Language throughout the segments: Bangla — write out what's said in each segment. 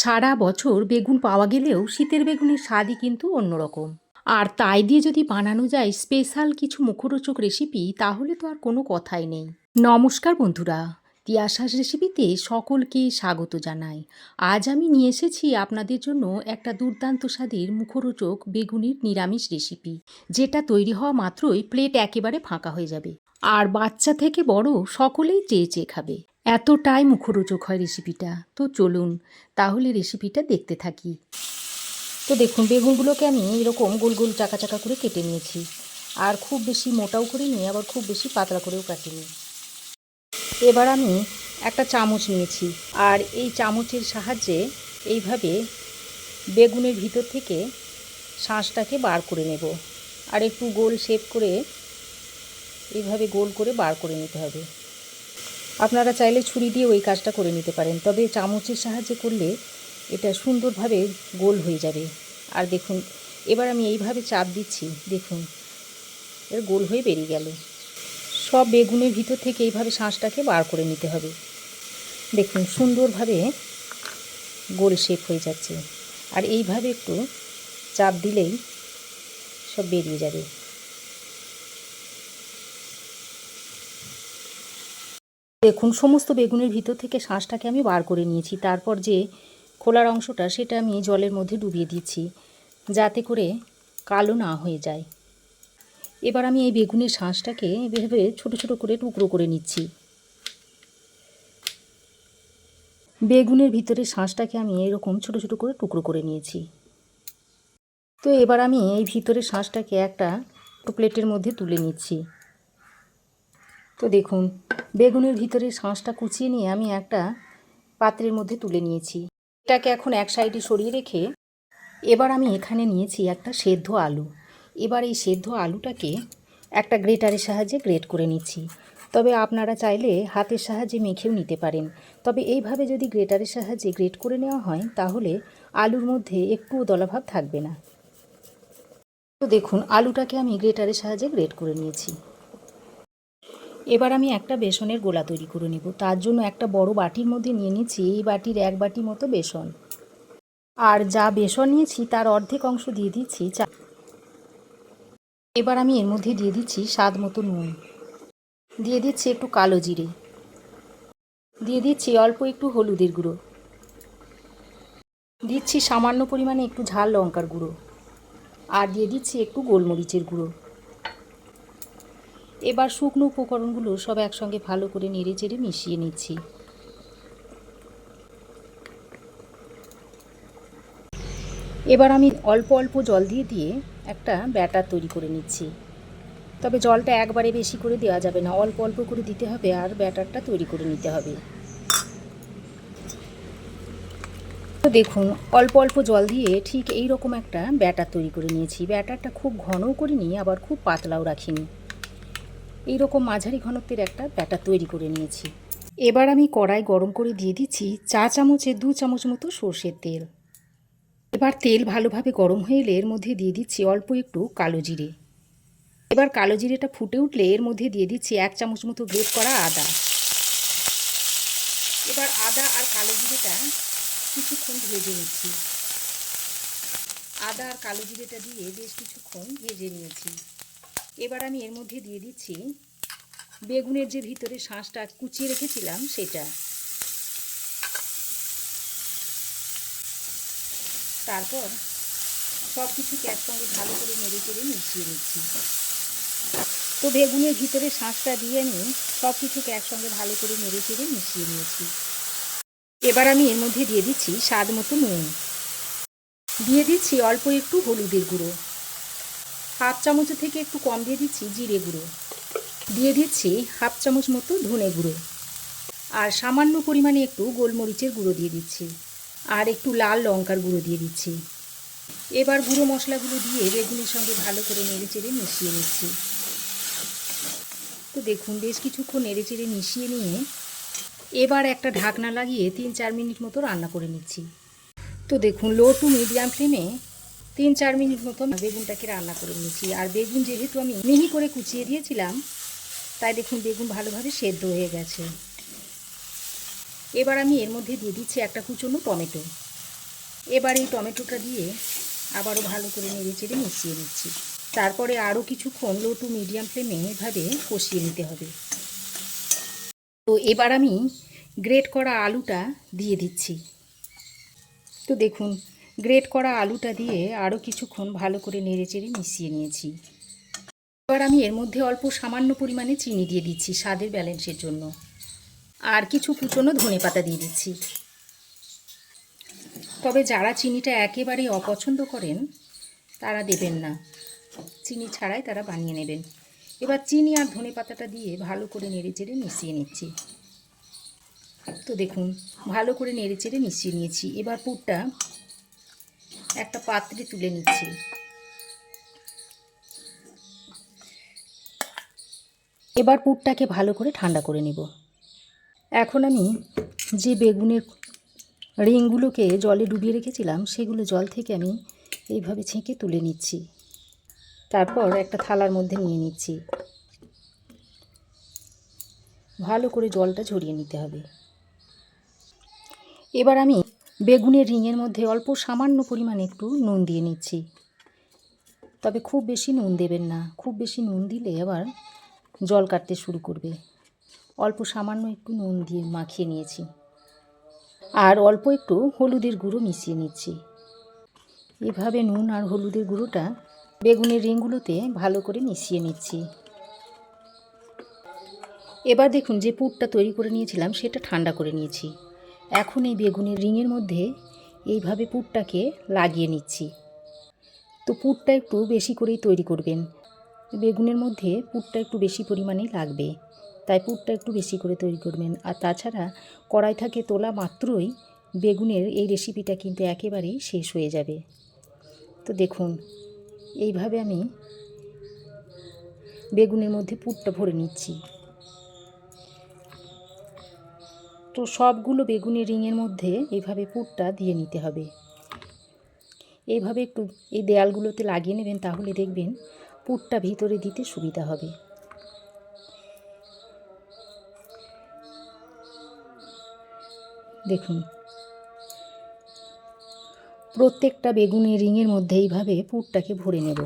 সারা বছর বেগুন পাওয়া গেলেও শীতের বেগুনের স্বাদই কিন্তু অন্যরকম। আর তাই দিয়ে যদি বানানো যায় স্পেশাল কিছু মুখরোচক রেসিপি, তাহলে তো আর কোনো কথাই নেই। নমস্কার বন্ধুরা, তিয়াশাস রেসিপিতে সকলকে স্বাগত জানাই। আজ আমি নিয়ে এসেছি আপনাদের জন্য একটা দুর্দান্ত স্বাদের মুখরোচক বেগুনির নিরামিষ রেসিপি, যেটা তৈরি হওয়া মাত্রই প্লেট একেবারে ফাঁকা হয়ে যাবে। আর বাচ্চা থেকে বড় সকলেই চেয়ে চেয়ে খাবে। এতটাই মুখরোচক হয় রেসিপিটা তো চলুন, তাহলে রেসিপিটা দেখতে থাকি। তো দেখুন, বেগুনগুলোকে আমি এরকম গোল গোল চাকা চাকা করে কেটে নিয়েছি। আর খুব বেশি মোটাও করে নিয়ে, আবার খুব বেশি পাতলা করেও কাটিনি। এবার আমি একটা চামচ নিয়েছি। আর এই চামচের সাহায্যে এইভাবে বেগুনের ভিতর থেকে শাঁসটাকে বার করে নেব। আর একটু গোল শেপ করে এইভাবে গোল করে বার করে নিতে হবে। আপনারা চাইলে ছুরি দিয়ে ওই কাজটা করে নিতে পারেন, তবে চামচের সাহায্যে করলে এটা সুন্দরভাবে গোল হয়ে যাবে। আর দেখুন, এবার আমি এইভাবে চাপ দিচ্ছি, দেখুন, এর গোল হয়ে বেরিয়ে গেল। সব বেগুনের ভিতর থেকে এইভাবে শাঁসটাকে বার করে নিতে হবে। দেখুন, সুন্দরভাবে গোল শেপ হয়ে যাচ্ছে। আর এইভাবে একটু চাপ দিলেই সব বেরিয়ে যাবে। দেখুন, সমস্ত বেগুনের ভিতর থেকে শাঁসটাকে আমি বার করে নিয়েছি। তারপর যে খোলার অংশটা, সেটা আমি জলের মধ্যে ডুবিয়ে দিচ্ছি যাতে করে কালো না হয়ে যায়। এবার আমি এই বেগুনের শাঁসটাকে এভাবে ছোট ছোট করে টুকরো করে নিচ্ছি। বেগুনের ভিতরে শাঁসটাকে আমি এরকম ছোট ছোট করে টুকরো করে নিয়েছি। তো এবার আমি এই ভিতরে শাঁসটাকে একটা প্লেটের মধ্যে তুলে নিচ্ছি। তো দেখুন, বেগুনের ভিতরে শাঁসটা কুচিয়ে নিয়ে আমি একটা পাত্রের মধ্যে তুলে নিয়েছি। এটাকে এখন এক সাইডে সরিয়ে রেখে এবার আমি এখানে নিয়েছি একটা সেদ্ধ আলু। এবার এই সেদ্ধ আলুটাকে একটা গ্রেটারের সাহায্যে গ্রেট করে নিচ্ছি। তবে আপনারা চাইলে হাতের সাহায্যে মেখেও নিতে পারেন। তবে এইভাবে যদি গ্রেটারের সাহায্যে গ্রেট করে নেওয়া হয়, তাহলে আলুর মধ্যে একটুও দলাভাব থাকবে না। তো দেখুন, আলুটাকে আমি গ্রেটারের সাহায্যে গ্রেট করে নিয়েছি। এবার আমি একটা বেসনের গোলা তৈরি করে নেব। তার জন্য একটা বড় বাটির মধ্যে নিয়ে নিচ্ছি, এই বাটির এক বাটি মতো বেসন। আর যা বেসন নিয়েছি, তার অর্ধেক অংশ দিয়ে দিচ্ছি চা। এবার আমি এর মধ্যে দিয়ে দিচ্ছি স্বাদ মতো নুন। দিয়ে দিচ্ছি একটু কালো জিরে। দিয়ে দিচ্ছি অল্প একটু হলুদের গুঁড়ো। দিচ্ছি সামান্য পরিমাণে একটু ঝাল লঙ্কার গুঁড়ো। আর দিয়ে দিচ্ছি একটু গোলমরিচের গুঁড়ো। এবার শুকনো উপকরণগুলো সব একসঙ্গে ভালো করে নেড়ে চেড়ে মিশিয়ে নিচ্ছি। এবার আমি অল্প অল্প জল দিয়ে দিয়ে একটা ব্যাটার তৈরি করে নিচ্ছি। তবে জলটা একবারে বেশি করে দেওয়া যাবে না, অল্প অল্প করে দিতে হবে আর ব্যাটারটা তৈরি করে নিতে হবে। তো দেখুন, অল্প অল্প জল দিয়ে ঠিক এই রকম একটা ব্যাটার তৈরি করে নিয়েছি। ব্যাটারটা খুব ঘনও করিনি, আবার খুব পাতলাও রাখিনি। এই রকম মাঝারি ঘনত্বের একটা ব্যাটার তৈরি করে নিয়েছি। এবার আমি কড়াই গরম করে দিয়ে দিচ্ছি চা চামচে দু চামচ মতো সর্ষের তেল। এবার তেল ভালোভাবে গরম হয়ে এলে এর মধ্যে দিয়ে দিচ্ছি অল্প একটু কালো জিরে। এবার কালো জিরেটা ফুটে উঠলে এর মধ্যে দিয়ে দিচ্ছি এক চামচ মতো গ্রেট করা আদা। এবার আদা আর কালো জিরেটা কিছুক্ষণ ভেজে নিচ্ছি। আদা আর কালো জিরেটা দিয়ে বেশ কিছুক্ষণ ভেজে নিয়েছি। এবার আমি এর মধ্যে দিয়ে দিচ্ছি বেগুনের যে ভিতরে শাঁসটা কুচিয়ে রেখেছিলাম সেটা। তারপর সব কিছুকে একসঙ্গে ভালো করে নেড়ে চেড়ে মিশিয়ে নিচ্ছি। তো বেগুনের ভিতরে শাঁসটা দিয়ে আমি সব কিছুকে একসঙ্গে ভালো করে নেড়ে চেড়ে মিশিয়ে নিয়েছি। এবার আমি এর মধ্যে দিয়ে দিচ্ছি স্বাদ মতো নুন। দিয়ে দিচ্ছি অল্প একটু হলুদের গুঁড়ো। হাফ চামচের থেকে একটু কম দিয়ে দিচ্ছি জিরে গুঁড়ো। দিয়ে দিচ্ছি হাফ চামচ মতো ধনে গুঁড়ো। আর সামান্য পরিমাণে একটু গোলমরিচের গুঁড়ো দিয়ে দিচ্ছি। আর একটু লাল লঙ্কার গুঁড়ো দিয়ে দিচ্ছি। এবার গুঁড়ো মশলাগুলো দিয়ে বেগুনের সঙ্গে ভালো করে নেড়ে চেড়ে মিশিয়ে নিচ্ছি। তো দেখুন, বেশ কিছুক্ষণ নেড়ে চেড়ে মিশিয়ে নিয়ে এবার একটা ঢাকনা লাগিয়ে তিন চার মিনিট মতো রান্না করে নিচ্ছি। তো দেখুন, লো টু মিডিয়াম ফ্লেমে তিন, চার মিনিট মতো বেগুনটাকে রান্না করে নিয়েছি। আর বেগুন যেহেতু আমি মিহি করে কুচিয়ে দিয়েছিলাম, তাই দেখুন বেগুন ভালোভাবে সেদ্ধ হয়ে গেছে। এবার আমি এর মধ্যে দিয়ে দিচ্ছি একটা কুচনো টমেটো। এবার এই টমেটোটা দিয়ে আবারও ভালো করে নেড়ে চেড়ে মিশিয়ে নিচ্ছি। তারপরে আরও কিছুক্ষণ লো টু মিডিয়াম ফ্লেমে এভাবে কষিয়ে নিতে হবে। তো এবার আমি গ্রেট করা আলুটা দিয়ে দিচ্ছি। তো দেখুন গ্রেট করা আলুটা দিয়ে আরও কিছুক্ষণ ভালো করে নেড়ে চেড়ে মিশিয়ে নিয়েছি। এবার আমি এর মধ্যে অল্প সামান্য পরিমাণে চিনি দিয়ে দিচ্ছি স্বাদের ব্যালেন্সের জন্য। আর কিছু কুচনো ধনে পাতা দিয়ে দিচ্ছি। তবে যারা চিনিটা একেবারে অপছন্দ করেন, তারা দেবেন না। চিনি ছাড়াই তারা বানিয়ে নেবেন। এবার চিনি আর ধনে পাতাটা দিয়ে ভালো করে নেড়ে চেড়ে মিশিয়ে নিচ্ছি। তো দেখুন, ভালো করে নেড়ে চেড়ে মিশিয়ে নিয়েছি। এবার পুরটা একটা পাত্রে তুলে নিচ্ছি। এবার পুরটাকে ভালো করে ঠান্ডা করে নেব। এখন আমি যে বেগুনের রিংগুলোকে জলে ডুবিয়ে রেখেছিলাম, সেগুলো জল থেকে আমি এইভাবে ছেঁকে তুলে নিচ্ছি। তারপর একটা থালার মধ্যে নিয়ে নিচ্ছি। ভালো করে জলটা ঝরিয়ে নিতে হবে। এবার আমি বেগুনের রিংয়ের মধ্যে অল্প সামান্য পরিমাণে একটু নুন দিয়ে নিচ্ছি। তবে খুব বেশি নুন দেবেন না। খুব বেশি নুন দিলে আবার জল কাটতে শুরু করবে। অল্প সামান্য একটু নুন দিয়ে মাখিয়ে নিয়েছি। আর অল্প একটু হলুদের গুঁড়ো মিশিয়ে নিচ্ছি। এভাবে নুন আর হলুদের গুঁড়োটা বেগুনের রিংগুলোতে ভালো করে মিশিয়ে নিচ্ছি। এবার দেখুন যে পুরটা তৈরি করে নিয়েছিলাম, সেটা ঠান্ডা করে নিয়েছি। এখন এই বেগুনের রিংয়ের মধ্যে এইভাবে পুরটাকে লাগিয়ে নিচ্ছি। তো পুরটা একটু বেশি করেই তৈরি করবেন। বেগুনের মধ্যে পুরটা একটু বেশি পরিমাণেই লাগবে। তাই পুরটা একটু বেশি করে তৈরি করবেন। আর তাছাড়া কড়াই থাকে তোলা মাত্রই বেগুনের এই রেসিপিটা কিন্তু একেবারেই শেষ হয়ে যাবে। তো দেখুন, এইভাবে আমি বেগুনের মধ্যে পুরটা ভরে নিচ্ছি। তো সবগুলো বেগুনের রিংয়ের মধ্যে এইভাবে পুরটা দিয়ে নিতে হবে। এইভাবে একটু এই দেয়ালগুলোতে লাগিয়ে নেবেন তাহলে দেখবেন পুরটা ভিতরে দিতে সুবিধা হবে। দেখুন। প্রত্যেকটা বেগুনের রিংয়ের মধ্যে এইভাবে পুরটাকে ভরে নেব।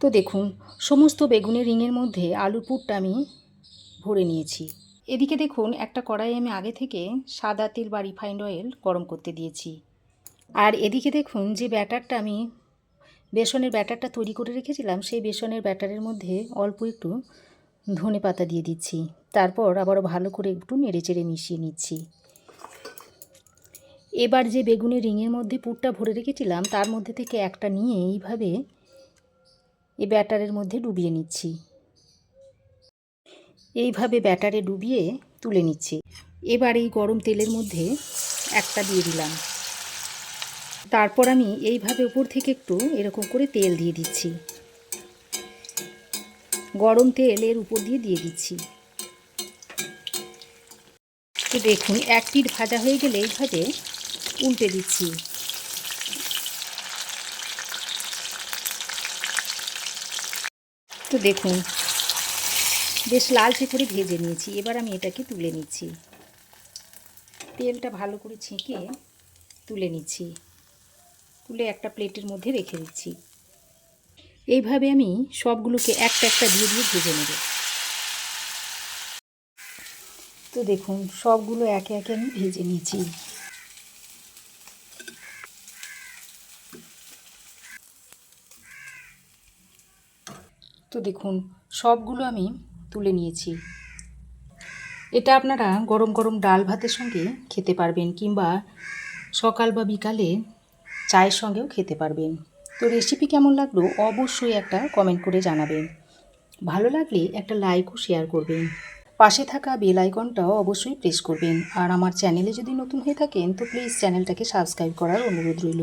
তো দেখুন, সমস্ত বেগুনের রিংয়ের মধ্যে আলুর পুরটা আমি ভরে নিয়েছি। এদিকে দেখুন, একটা কড়াই আমি আগে থেকে সাদা তেল বা রিফাইন্ড অয়েল গরম করতে দিয়েছি। আর এদিকে দেখুন, যে ব্যাটারটা আমি বেসনের ব্যাটারটা তৈরি করে রেখেছিলাম, সেই বেসনের ব্যাটারের মধ্যে অল্প একটু ধনে পাতা দিয়ে দিচ্ছি। তারপর আবারও ভালো করে একটু নেড়ে চেড়ে মিশিয়ে নিচ্ছি। এবার যে বেগুনের রিংয়ের মধ্যে পুরটা ভরে রেখেছিলাম, তার মধ্যে থেকে একটা নিয়ে এইভাবে এই ব্যাটারের মধ্যে ডুবিয়ে নিচ্ছি। এইভাবে ব্যাটারে ডুবিয়ে তুলে নিচ্ছি। এবার এই গরম তেলের মধ্যে একটা দিয়ে দিলাম। তারপর আমি এইভাবে উপর থেকে একটু এরকম করে তেল দিয়ে দিচ্ছি। গরম তেল এর উপর দিয়ে দিয়ে দিচ্ছি। তো দেখুন, এক পিঠ ভাজা হয়ে গেলে এইভাবে উল্টে দিচ্ছি। তো দেখুন বেশ লালচে করে ভেজে নিয়েছি। এবার আমি এটাকে তুলে নিচ্ছি। তেলটা ভালো করে ছেঁকে তুলে নিচ্ছি। তুলে একটা প্লেটের মধ্যে রেখে দিচ্ছি। এইভাবে আমি সবগুলোকে একটা একটা দিয়ে দিয়ে ভেজে নেব। তো দেখুন, সবগুলো একে একে আমি ভেজে নিয়েছি। তো দেখুন, সবগুলো আমি তুলে নিয়েছি। এটা আপনারা গরম গরম ডাল ভাতের সঙ্গে খেতে পারবেন কিংবা সকাল বা বিকালে চায়ের সঙ্গেও খেতে পারবেন। তো রেসিপি কেমন লাগল অবশ্যই একটা কমেন্ট করে জানাবেন। ভালো লাগলে একটা লাইকও শেয়ার করবেন। পাশে থাকা বেল আইকনটাও অবশ্যই প্রেস করবেন। আর আমার চ্যানেলে যদি নতুন হয়ে থাকেন তো প্লিজ চ্যানেলটাকে সাবস্ক্রাইব করার অনুরোধ রইল।